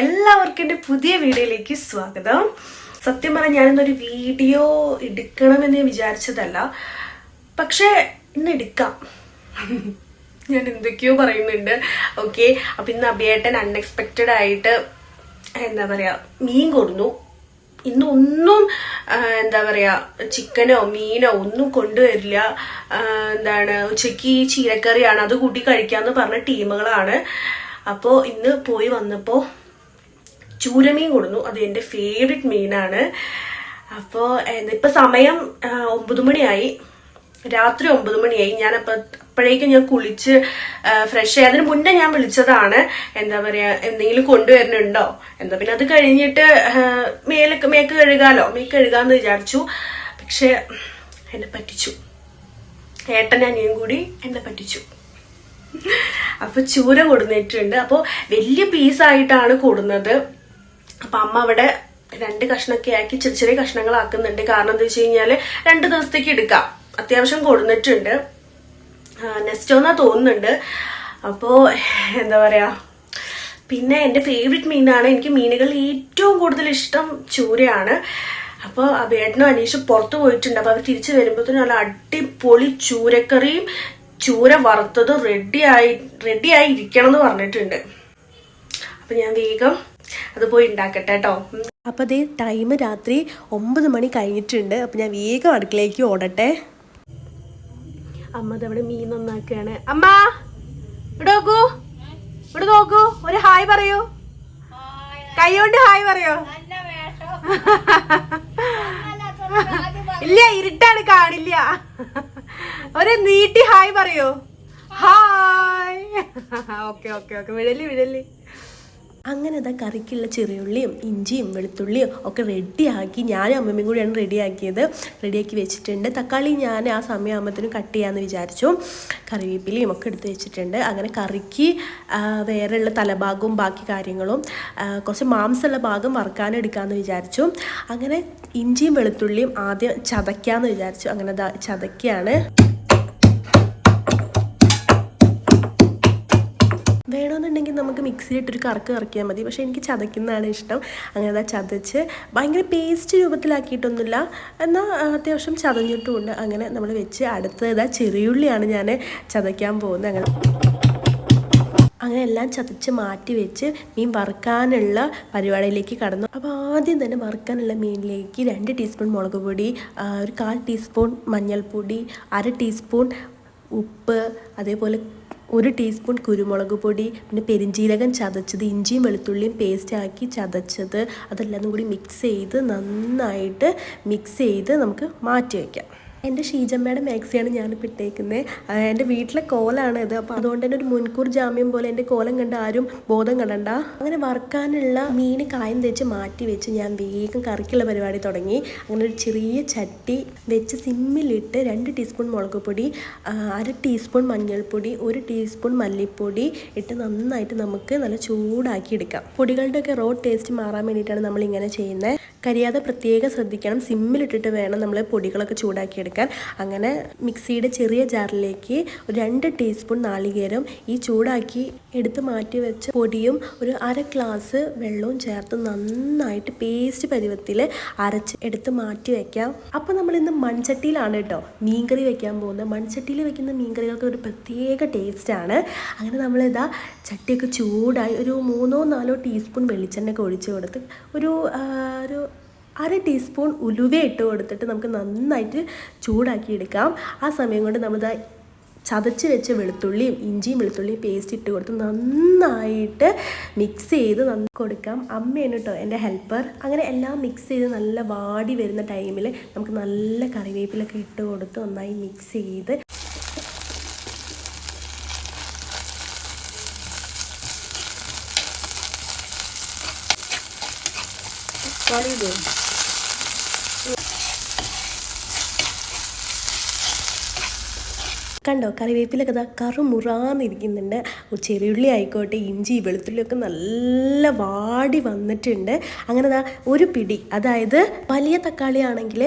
എല്ലാവർക്കും എന്റെ പുതിയ വീഡിയോയിലേക്ക് സ്വാഗതം. സത്യം പറഞ്ഞാൽ ഞാനിന്നൊരു വീഡിയോ എടുക്കണമെന്ന് വിചാരിച്ചതല്ല. പക്ഷേ ഇന്ന് എടുക്കാം. ഞാൻ എന്തൊക്കെയോ പറയുന്നുണ്ട്. ഓക്കെ അപ്പം ഇന്ന് അഭിയേട്ടൻ അൺഎക്സ്പെക്റ്റഡ് ആയിട്ട് എന്താ പറയുക മീൻ കൊടുന്നു. ഇന്നൊന്നും എന്താ പറയുക ചിക്കനോ മീനോ ഒന്നും കൊണ്ടുവരില്ല. എന്താണ് ഉച്ചയ്ക്ക് ചീരക്കറിയാണ്. അത് കൂട്ടി കഴിക്കാമെന്ന് പറഞ്ഞ ടീമുകളാണ്. അപ്പോൾ ഇന്ന് പോയി വന്നപ്പോൾ ചൂരമീൻ കൊടുന്നു. അത് എന്റെ ഫേവറേറ്റ് മീനാണ്. അപ്പോൾ ഇപ്പം സമയം ഒമ്പത് മണിയായി. രാത്രി ഒമ്പത് മണിയായി. അപ്പം അപ്പോഴേക്കും ഞാൻ കുളിച്ച് ഫ്രഷ് ആയി. അതിന് മുന്നേ ഞാൻ വിളിച്ചതാണ് എന്താ പറയാ എന്തെങ്കിലും കൊണ്ടുവരുന്നുണ്ടോ? എന്താ പിന്നെ അത് കഴിഞ്ഞിട്ട് മേലൊക്കെ മേക്ക് കഴുകാലോ? മേക്ക് കഴുകാന്ന് വിചാരിച്ചു. പക്ഷെ എന്നെ പറ്റിച്ചു. ഏട്ടൻ അനിയും കൂടി എന്നെ പറ്റിച്ചു. അപ്പൊ ചൂര കൊടുന്നിട്ടുണ്ട്. അപ്പോൾ വലിയ പീസായിട്ടാണ് കൊടുന്നത്. അപ്പൊ അമ്മ അവിടെ രണ്ട് കഷ്ണൊക്കെ ആക്കി ചെറിയ ചെറിയ കഷ്ണങ്ങളാക്കുന്നുണ്ട്. കാരണം എന്താ വെച്ച് കഴിഞ്ഞാൽ രണ്ട് ദിവസത്തേക്ക് എടുക്കാം. അത്യാവശ്യം കൊടുന്നിട്ടുണ്ട്. നെസ്റ്റോന്നാ തോന്നുന്നുണ്ട്. അപ്പോ എന്താ പറയാ പിന്നെ എന്റെ ഫേവറേറ്റ് മീനാണ്. എനിക്ക് മീനുകളിൽ ഏറ്റവും കൂടുതൽ ഇഷ്ടം ചൂരയാണ്. അപ്പോൾ അബേട്ടനും അനീഷും പുറത്തു പോയിട്ടുണ്ട്. അപ്പോൾ അവർ തിരിച്ചു വരുമ്പോഴത്തേനും നല്ല അടിപൊളി ചൂരക്കറിയും ചൂര വറുത്തതും റെഡി ആയി റെഡി ആയി ഇരിക്കണം എന്ന് പറഞ്ഞിട്ടുണ്ട്. അപ്പൊ ഞാൻ വേഗം അത് പോയി ഉണ്ടാക്കട്ടെ കേട്ടോ അപ്പോൾ അതേ ടൈം രാത്രി ഒമ്പത് മണി കഴിഞ്ഞിട്ടുണ്ട്. അപ്പോൾ ഞാൻ വേഗം അടുക്കളയിലേക്ക് ഓടട്ടെ. അമ്മ അവിടെ മീൻ നന്നാക്കുകയാണ് അമ്മ ഇവിടെ നോക്കൂ. ഇവിടെ നോക്കൂ. ഒരു ഹായ് പറയൂ. കൈ കൊണ്ട് ഹായ് പറയോ. ഇല്ല ഇരുട്ടാണ് കാണില്ല. ഒരു നീട്ടി ഹായ് പറയോ. ഹായ്. Okay okay okay. വിഴലി വിഴലി അങ്ങനെ അതാ കറിക്കുള്ള ചെറിയുള്ളിയും ഇഞ്ചിയും വെളുത്തുള്ളിയും ഒക്കെ റെഡിയാക്കി ഞാനും അമ്മമ്മയും കൂടിയാണ് റെഡിയാക്കിയത് റെഡിയാക്കി വെച്ചിട്ടുണ്ട്. തക്കാളി ഞാൻ ആ സമയമാകുമ്പോഴത്തേനും കട്ട് ചെയ്യാമെന്ന് വിചാരിച്ചു. കറിവേപ്പിലയും ഒക്കെ എടുത്ത് വെച്ചിട്ടുണ്ട്. അങ്ങനെ കറിക്ക് വേറെയുള്ള തലഭാഗവും ബാക്കി കാര്യങ്ങളും കുറച്ച് മാംസമുള്ള ഭാഗം വറുക്കാനും എടുക്കാമെന്ന് വിചാരിച്ചു. അങ്ങനെ ഇഞ്ചിയും വെളുത്തുള്ളിയും ആദ്യം ചതയ്ക്കാമെന്ന് വിചാരിച്ചു. അങ്ങനെ ചതയ്ക്കുകയാണ്. നമുക്ക് മിക്സിയിലിട്ടൊരു കറക്ക് കറക്കിയാൽ മതി. പക്ഷേ എനിക്ക് ചതയ്ക്കുന്നതാണ് ഇഷ്ടം. അങ്ങനെ അതാ ചതച്ച് ഭയങ്കര പേസ്റ്റ് രൂപത്തിലാക്കിയിട്ടൊന്നുമില്ല. എന്നാൽ അത്യാവശ്യം ചതഞ്ഞിട്ടുമുണ്ട്. അങ്ങനെ നമ്മൾ വെച്ച് അടുത്തത് ഇതാ ചെറിയുള്ളിയാണ് ഞാൻ ചതയ്ക്കാൻ പോകുന്നത്. അങ്ങനെ അങ്ങനെ എല്ലാം ചതച്ച് മാറ്റി വെച്ച് മീൻ വറുക്കാനുള്ള പരിപാടിയിലേക്ക് കടന്നു. അപ്പോൾ ആദ്യം തന്നെ വറുക്കാനുള്ള മീനിലേക്ക് രണ്ട് ടീസ്പൂൺ മുളക് പൊടി ഒരു കാൽ ടീസ്പൂൺ മഞ്ഞൾപ്പൊടി അര ടീസ്പൂൺ ഉപ്പ് അതേപോലെ ഒരു ടീസ്പൂൺ കുരുമുളക് പൊടി പിന്നെ പെരിഞ്ജീരകം ചതച്ചത് ഇഞ്ചിയും വെളുത്തുള്ളിയും പേസ്റ്റാക്കി ചതച്ചത് അതെല്ലാം കൂടി മിക്സ് ചെയ്ത് നന്നായിട്ട് മിക്സ് ചെയ്ത് നമുക്ക് മാറ്റി വയ്ക്കാം എന്റെ ഷീജമ്മയുടെ മാക്സിയാണ് ഞാനിപ്പോൾ ഇട്ടേക്കുന്നത്. എന്റെ വീട്ടിലെ കോലാണ് ഇത് അപ്പോൾ അതുകൊണ്ട് തന്നെ ഒരു മുൻകൂർ ജാമ്യം പോലെ എന്റെ കോലം കണ്ട് ആരും ബോധം കണ്ടണ്ട അങ്ങനെ വറുക്കാനുള്ള മീൻ കായം തേച്ച് മാറ്റി വെച്ച് ഞാൻ വേഗം കറിക്കുള്ള പരിപാടി തുടങ്ങി. അങ്ങനെ ഒരു ചെറിയ ചട്ടി വെച്ച് സിമ്മിലിട്ട് രണ്ട് ടീസ്പൂൺ മുളക് പൊടി അര ടീസ്പൂൺ മഞ്ഞൾപ്പൊടി ഒരു ടീസ്പൂൺ മല്ലിപ്പൊടി ഇട്ട് നന്നായിട്ട് നമുക്ക് നല്ല ചൂടാക്കി എടുക്കാം. പൊടികളുടെയൊക്കെ റോ ടേസ്റ്റ് മാറാൻ വേണ്ടിയിട്ടാണ് നമ്മൾ ഇങ്ങനെ ചെയ്യുന്നത്. കരിയാതെ പ്രത്യേകം ശ്രദ്ധിക്കണം. സിമ്മിലിട്ടിട്ട് വേണം നമ്മൾ പൊടികളൊക്കെ ചൂടാക്കിയെടുക്കാൻ. അങ്ങനെ മിക്സിയുടെ ചെറിയ ജാറിലേക്ക് ഒരു രണ്ട് ടീസ്പൂൺ നാളികേരം ഈ ചൂടാക്കി എടുത്ത് മാറ്റി വെച്ച പൊടിയും ഒരു അര ഗ്ലാസ് വെള്ളവും ചേർത്ത് നന്നായിട്ട് പേസ്റ്റ് പരുവത്തിൽ അരച്ച് എടുത്ത് മാറ്റി വെക്കാം. അപ്പോൾ നമ്മൾ ഇന്ന് മൺചട്ടിയിലാണ് കേട്ടോ മീൻകറി വെക്കാൻ പോകുന്നത്. മൺചട്ടിയിൽ വെക്കുന്ന മീൻകറികൾക്ക് ഒരു പ്രത്യേക ടേസ്റ്റാണ് അങ്ങനെ നമ്മളിതാ ചട്ടിയൊക്കെ ചൂടായി ഒരു മൂന്നോ നാലോ ടീസ്പൂൺ വെളിച്ചെണ്ണയൊക്കെ ഒഴിച്ച് കൊടുത്ത് ഒരു ഒരു അര ടീസ്പൂൺ ഉലുവ ഇട്ട് കൊടുത്തിട്ട് നമുക്ക് നന്നായിട്ട് ചൂടാക്കി എടുക്കാം. ആ സമയം കൊണ്ട് നമ്മൾ ചതച്ച് വെച്ച വെളുത്തുള്ളിയും ഇഞ്ചിയും വെളുത്തുള്ളിയും പേസ്റ്റ് ഇട്ട് കൊടുത്ത് നന്നായിട്ട് മിക്സ് ചെയ്ത് നന്ന കൊടുക്കാം. അമ്മയാണ് കേട്ടോ എന്റെ ഹെൽപ്പർ അങ്ങനെ എല്ലാം മിക്സ് ചെയ്ത് നല്ല വാടി വരുന്ന ടൈമിൽ നമുക്ക് നല്ല കറിവേപ്പിലൊക്കെ ഇട്ട് കൊടുത്ത് നന്നായി മിക്സ് ചെയ്ത് കണ്ടോ കറിവേപ്പിലൊക്കെ ഇതാ കറുമുറാന്നിരിക്കുന്നുണ്ട്. ചെറിയുള്ളി ആയിക്കോട്ടെ ഇഞ്ചി വെളുത്തുള്ളിയൊക്കെ നല്ല വാടി വന്നിട്ടുണ്ട്. അങ്ങനെ ഒരു പിടി അതായത് വലിയ തക്കാളി ആണെങ്കിൽ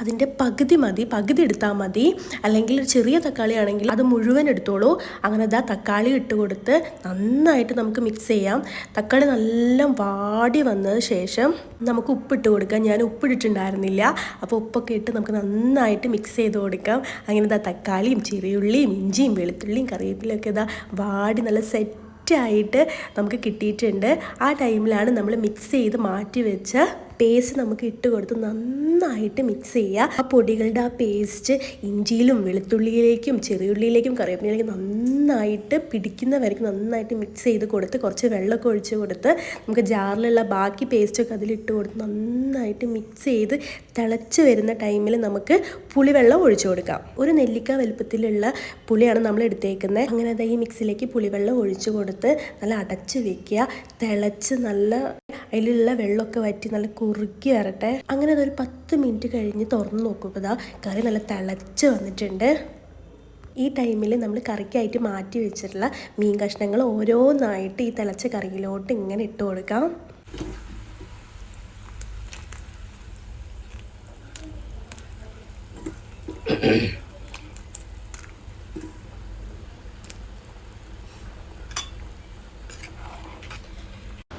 അതിന്റെ പകുതി മതി പകുതി എടുത്താൽ മതി. അല്ലെങ്കിൽ ഒരു ചെറിയ തക്കാളി ആണെങ്കിൽ അത് മുഴുവൻ എടുത്തോളൂ. അങ്ങനെ ഇതാ തക്കാളി ഇട്ട് കൊടുത്ത് നന്നായിട്ട് നമുക്ക് മിക്സ് ചെയ്യാം. തക്കാളി നല്ല വാടി വന്നതിന് ശേഷം നമുക്ക് ഉപ്പിട്ട് കൊടുക്കാം. ഞാൻ ഉപ്പിട്ടിട്ടുണ്ടായിരുന്നില്ല. അപ്പോൾ ഉപ്പൊക്കെ ഇട്ട് നമുക്ക് നന്നായിട്ട് മിക്സ് ചെയ്ത് കൊടുക്കാം. അങ്ങനെ ഇതാ തക്കാളിയും ചെറിയുള്ളിയും ഇഞ്ചിയും വെളുത്തുള്ളിയും കറിവേപ്പിലൊക്കെ ഇതാ വാടി നല്ല സെറ്റ് ആയിട്ട് നമുക്ക് കിട്ടിയിട്ടുണ്ട്. ആ ടൈമിലാണ് നമ്മൾ മിക്സ് ചെയ്ത് മാറ്റി വെച്ച പേസ്റ്റ് നമുക്ക് ഇട്ട് കൊടുത്ത് നന്നായിട്ട് മിക്സ് ചെയ്യുക. ആ പൊടികളുടെ ആ പേസ്റ്റ് ഇഞ്ചിയിലും വെളുത്തുള്ളിയിലേക്കും ചെറിയുള്ളിയിലേക്കും കറിവേപ്പിലയിലേക്കും നന്നായിട്ട് പിടിക്കുന്നവർക്ക് നന്നായിട്ട് മിക്സ് ചെയ്ത് കൊടുത്ത് കുറച്ച് വെള്ളമൊക്കെ ഒഴിച്ച് കൊടുത്ത് നമുക്ക് ജാറിലുള്ള ബാക്കി പേസ്റ്റൊക്കെ അതിലിട്ട് കൊടുത്ത് നന്നായിട്ട് മിക്സ് ചെയ്ത് തിളച്ച് വരുന്ന ടൈമിൽ നമുക്ക് പുളിവെള്ളം ഒഴിച്ചു കൊടുക്കാം. ഒരു നെല്ലിക്ക വലുപ്പത്തിലുള്ള പുളിയാണ് നമ്മൾ എടുത്തേക്കുന്നത്. അങ്ങനെ അത് ഈ മിക്സിലേക്ക് പുളിവെള്ളം ഒഴിച്ചു കൊടുത്ത് നല്ല അടച്ച് വെക്കുക. തിളച്ച് നല്ല അതിലുള്ള വെള്ളമൊക്കെ വറ്റി നല്ല കുറുക്കി വരട്ടെ. അങ്ങനെ അതൊരു പത്ത് മിനിറ്റ് കഴിഞ്ഞ് തുറന്ന് നോക്കുമ്പോൾ ഇതാ കറി നല്ല തിളച്ച് വന്നിട്ടുണ്ട്. ഈ ടൈമിൽ നമ്മൾ കറിക്കായിട്ട് മാറ്റി വെച്ചിട്ടുള്ള മീൻ കഷ്ണങ്ങൾ ഓരോന്നായിട്ട് ഈ തിളച്ച കറിയിലോട്ട് ഇങ്ങനെ ഇട്ട് കൊടുക്കാം.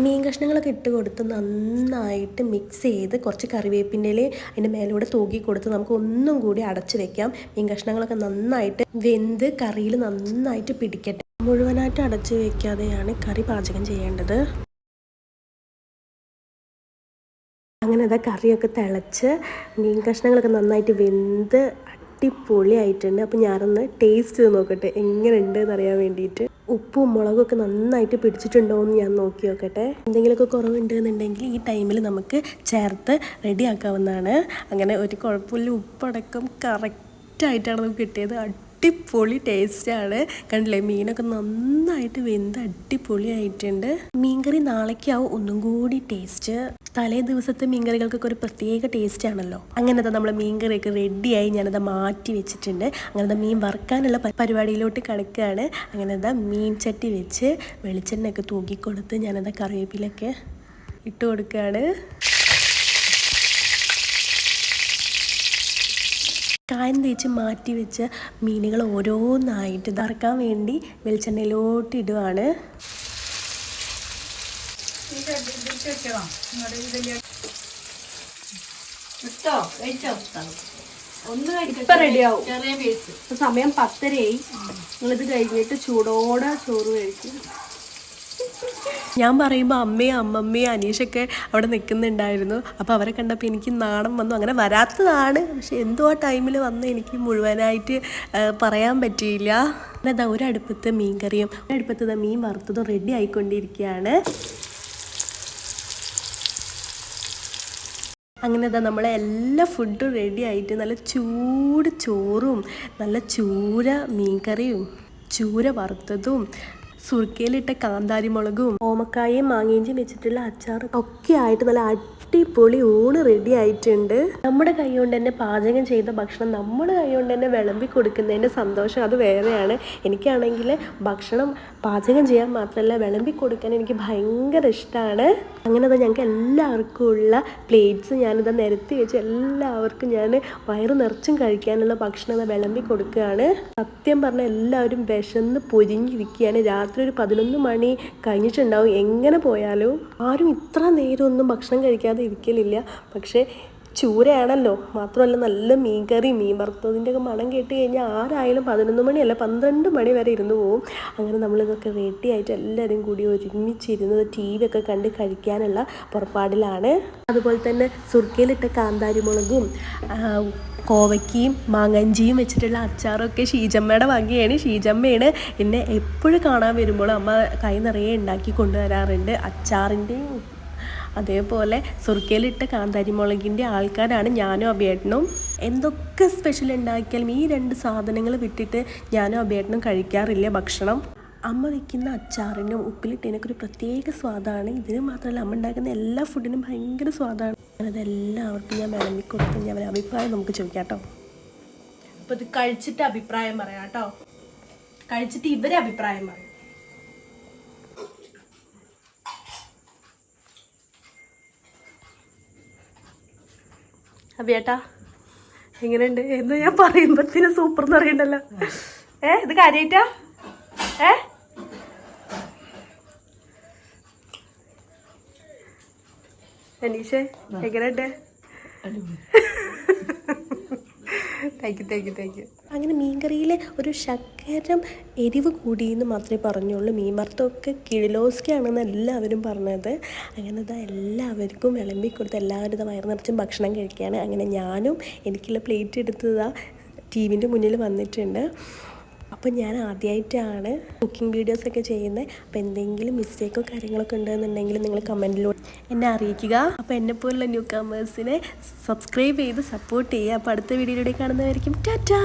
മീൻ കഷ്ണങ്ങളൊക്കെ ഇട്ട് കൊടുത്ത് നന്നായിട്ട് മിക്സ് ചെയ്ത് കുറച്ച് കറിവേപ്പിന്റെ അതിന്റെ മേലൂടെ തൂക്കി കൊടുത്ത് നമുക്ക് ഒന്നും കൂടി അടച്ച് വെക്കാം. മീൻ കഷ്ണങ്ങളൊക്കെ നന്നായിട്ട് വെന്ത് കറിയിൽ നന്നായിട്ട് പിടിക്കട്ടെ. മുഴുവനായിട്ട് അടച്ച് വെക്കാതെയാണ് കറി പാചകം ചെയ്യേണ്ടത്. അങ്ങനെ അതാ കറിയൊക്കെ തിളച്ച് മീൻ കഷ്ണങ്ങളൊക്കെ നന്നായിട്ട് വെന്ത് അടിപൊളിയായിട്ടുണ്ട്. അപ്പോൾ ഞാനൊന്ന് ടേസ്റ്റ് ചെയ്ത് നോക്കട്ടെ എങ്ങനെയുണ്ട് എന്നറിയാൻ വേണ്ടിയിട്ട്. ഉപ്പും മുളകും ഒക്കെ നന്നായിട്ട് പിടിച്ചിട്ടുണ്ടോ എന്ന് ഞാൻ നോക്കി നോക്കട്ടെ. എന്തെങ്കിലുമൊക്കെ കുറവുണ്ട് എന്നുണ്ടെങ്കിൽ ഈ ടൈമിൽ നമുക്ക് ചേർത്ത് റെഡിയാക്കാവുന്നതാണ്. അങ്ങനെ ഒരു കുഴപ്പമില്ല. ഉപ്പടക്കം കറക്റ്റായിട്ടാണ് നമുക്ക് കിട്ടിയത്. അടിപൊളി ടേസ്റ്റാണ് കണ്ടില്ലേ മീനൊക്കെ നന്നായിട്ട് വെന്ത് അടിപൊളിയായിട്ടുണ്ട്. മീൻകറി നാളേക്കാവും ഒന്നും കൂടി ടേസ്റ്റ് തലേ ദിവസത്തെ മീൻകറികൾക്കൊക്കെ ഒരു പ്രത്യേക ടേസ്റ്റ് ആണല്ലോ. അങ്ങനത്തെ നമ്മൾ മീൻകറിയൊക്കെ റെഡിയായി ഞാനത് മാറ്റി വെച്ചിട്ടുണ്ട്. അങ്ങനത്തെ മീൻ വറുക്കാനുള്ള പരിപാടിയിലോട്ട് കിടക്കുകയാണ് അങ്ങനത്തെ മീൻ ചട്ടി വെച്ച് വെളിച്ചെണ്ണയൊക്കെ തൂക്കിക്കൊടുത്ത് ഞാനത് കറിവേപ്പിലൊക്കെ ഇട്ട് കൊടുക്കുകയാണ് കായം തേച്ച് മാറ്റി വെച്ച് മീനുകൾ ഓരോന്നായിട്ട് ഇതറക്കാൻ വേണ്ടി വെളിച്ചെണ്ണയിലോട്ട് ഇടുവാണ്. ഇട്ടോ? കഴിച്ചോ? റെഡിയാവും. സമയം പത്തരയായി. നിങ്ങളിത് കഴിഞ്ഞിട്ട് ചൂടോടെ ചോറ് കഴിക്കും. ഞാൻ പറയുമ്പോൾ അമ്മയും അമ്മമ്മയും അനീഷൊക്കെ അവിടെ നിൽക്കുന്നുണ്ടായിരുന്നു അപ്പോൾ അവരെ കണ്ടപ്പോൾ എനിക്ക് നാണം വന്നു. അങ്ങനെ വരാത്തതാണ്. പക്ഷെ എന്തോ ആ ടൈമിൽ വന്ന് എനിക്ക് മുഴുവനായിട്ട് പറയാൻ പറ്റിയില്ല. പിന്നെ അതാ ഒരു അടുപ്പത്ത് മീൻ കറിയും ഒരു അടുപ്പത്ത് ദാ മീൻ വറുത്തതും റെഡി ആയിക്കൊണ്ടിരിക്കുകയാണ് അങ്ങനെ ഇതാ നമ്മളെ എല്ലാ ഫുഡും റെഡി ആയിട്ട് നല്ല ചൂട് ചോറും നല്ല ചൂര മീൻകറിയും ചൂര വറുത്തതും സുർക്കയിലിട്ട കാന്താരി മുളകും ഓമക്കായയും മാങ്ങേഞ്ചും വെച്ചിട്ടുള്ള അച്ചാറും ഒക്കെ ആയിട്ട് നല്ല അടിപൊളി ഊണ് റെഡി ആയിട്ടുണ്ട്. നമ്മുടെ കൈ കൊണ്ട് തന്നെ പാചകം ചെയ്ത ഭക്ഷണം നമ്മുടെ കൈ കൊണ്ട് തന്നെ വിളമ്പി കൊടുക്കുന്നതിന്റെ സന്തോഷം അത് വേറെയാണ്. എനിക്കാണെങ്കിൽ ഭക്ഷണം പാചകം ചെയ്യാൻ മാത്രമല്ല വിളമ്പി കൊടുക്കാൻ എനിക്ക് ഭയങ്കര ഇഷ്ടമാണ് അങ്ങനെ അത് ഞങ്ങൾക്ക് എല്ലാവർക്കും ഉള്ള പ്ലേറ്റ്സ് ഞാനിത് നിരത്തി വെച്ച് എല്ലാവർക്കും ഞാൻ വയറ് നിറച്ചും കഴിക്കാനുള്ള ഭക്ഷണം അത് വിളമ്പി കൊടുക്കുകയാണ്. സത്യം പറഞ്ഞാൽ എല്ലാവരും വിശന്ന് പൊരിഞ്ഞിരിക്കുകയാണ്. രാത്രി ഒരു പതിനൊന്ന് മണി കഴിഞ്ഞിട്ടുണ്ടാവും. എങ്ങനെ പോയാലും ആരും ഇത്ര നേരമൊന്നും ഭക്ഷണം കഴിക്കാതെ ഇരിക്കലില്ല. പക്ഷേ ചൂരയാണല്ലോ. മാത്രമല്ല നല്ല മീൻകറി മീൻ വറുത്തതിന്റെ ഒക്കെ മണം കേട്ട് കഴിഞ്ഞാൽ ആരായാലും പതിനൊന്ന് മണിയല്ല പന്ത്രണ്ട് മണി വരെ ഇരുന്ന് പോവും. അങ്ങനെ നമ്മളിതൊക്കെ റെഡിയായിട്ട് എല്ലാവരും കൂടി ഒരുമിച്ചിരുന്നത് ടി വി ഒക്കെ കണ്ട് കഴിക്കാനുള്ള പുറപ്പാടിലാണ്. അതുപോലെ തന്നെ സുർക്കയിലിട്ട കാന്താരി മുളകും ആ, കോവയ്ക്കയും മാങ്ങഞ്ചിയും വെച്ചിട്ടുള്ള അച്ചാറൊക്കെ ഷീജമ്മയുടെ വകയാണ്. ഷീജമ്മയാണ് എന്നെ എപ്പോഴും കാണാൻ വരുമ്പോൾ അമ്മ കൈ നിറയെ ഉണ്ടാക്കി കൊണ്ടുവരാറുണ്ട്. അച്ചാറിന്റെയും അതേപോലെ സുർക്കയിലിട്ട കാന്താരി മുളകിന്റെ ആൾക്കാരാണ് ഞാനും അഭിയേട്ടനും എന്തൊക്കെ സ്പെഷ്യൽ ഉണ്ടാക്കിയാലും ഈ രണ്ട് സാധനങ്ങൾ വിട്ടിട്ട് ഞാനും അഭിയേട്ടനും കഴിക്കാറില്ല ഭക്ഷണം. അമ്മ വയ്ക്കുന്ന അച്ചാറിനും ഉപ്പിലിട്ടതിനൊക്കെ ഒരു പ്രത്യേക സ്വാദാണ്. ഇതിന് മാത്രമല്ല അമ്മ ഉണ്ടാക്കുന്ന എല്ലാ ഫുഡിനും ഭയങ്കര സ്വാദാണ്. അതെല്ലാവർക്കും ഞാൻ വിളമ്പി കൊടുത്ത് ഞാൻ അവരെ അഭിപ്രായം നമുക്ക് ചോദിക്കാം കേട്ടോ. അപ്പൊ ഇത് കഴിച്ചിട്ട് അഭിപ്രായം പറയാം കേട്ടോ. കഴിച്ചിട്ട് ഇവരെ അഭിപ്രായം പറയും. അഭിയേട്ടാ എങ്ങനെയുണ്ട്? എന്ന് ഞാൻ പറയുമ്പത്തിന് സൂപ്പർ എന്ന് പറയണ്ടല്ലോ. ഏ ഇത് കാര്യായിട്ടാ? ഏ? അനീഷേ എങ്ങനെയുണ്ട്? Thank you thank you thank you അങ്ങനെ മീൻകറിയിൽ ഒരു ശകരം എരിവ് കൂടിയെന്ന് മാത്രമേ പറഞ്ഞുള്ളൂ. മീൻ വറുത്തൊക്കെ കിഴിലോസ്ക്കാണെന്ന് എല്ലാവരും പറഞ്ഞത്. അങ്ങനെ ഇതാ എല്ലാവർക്കും വിളമ്പി കൊടുത്ത് എല്ലാവരും ഇതാ വയറു നിറച്ചും ഭക്ഷണം കഴിക്കുകയാണ്. അങ്ങനെ ഞാനും എനിക്കുള്ള പ്ലേറ്റ് എടുത്തതാ ടി വിന്റെ മുന്നിൽ വന്നിട്ടുണ്ട്. അപ്പോൾ ഞാൻ ആദ്യമായിട്ടാണ് കുക്കിംഗ് വീഡിയോസൊക്കെ ചെയ്യുന്നത്. അപ്പോൾ എന്തെങ്കിലും മിസ്റ്റേക്കോ കാര്യങ്ങളൊക്കെ ഉണ്ടെന്നുണ്ടെങ്കിൽ നിങ്ങൾ കമന്റിലൂടെ എന്നെ അറിയിക്കുക. അപ്പോൾ എന്നെപ്പോലുള്ള ന്യൂ കമേഴ്സിനെ സബ്സ്ക്രൈബ് ചെയ്ത് സപ്പോർട്ട് ചെയ്യുക. അപ്പോൾ അടുത്ത വീഡിയോയിലൂടെ കാണുന്നതായിരിക്കും ടാറ്റാ!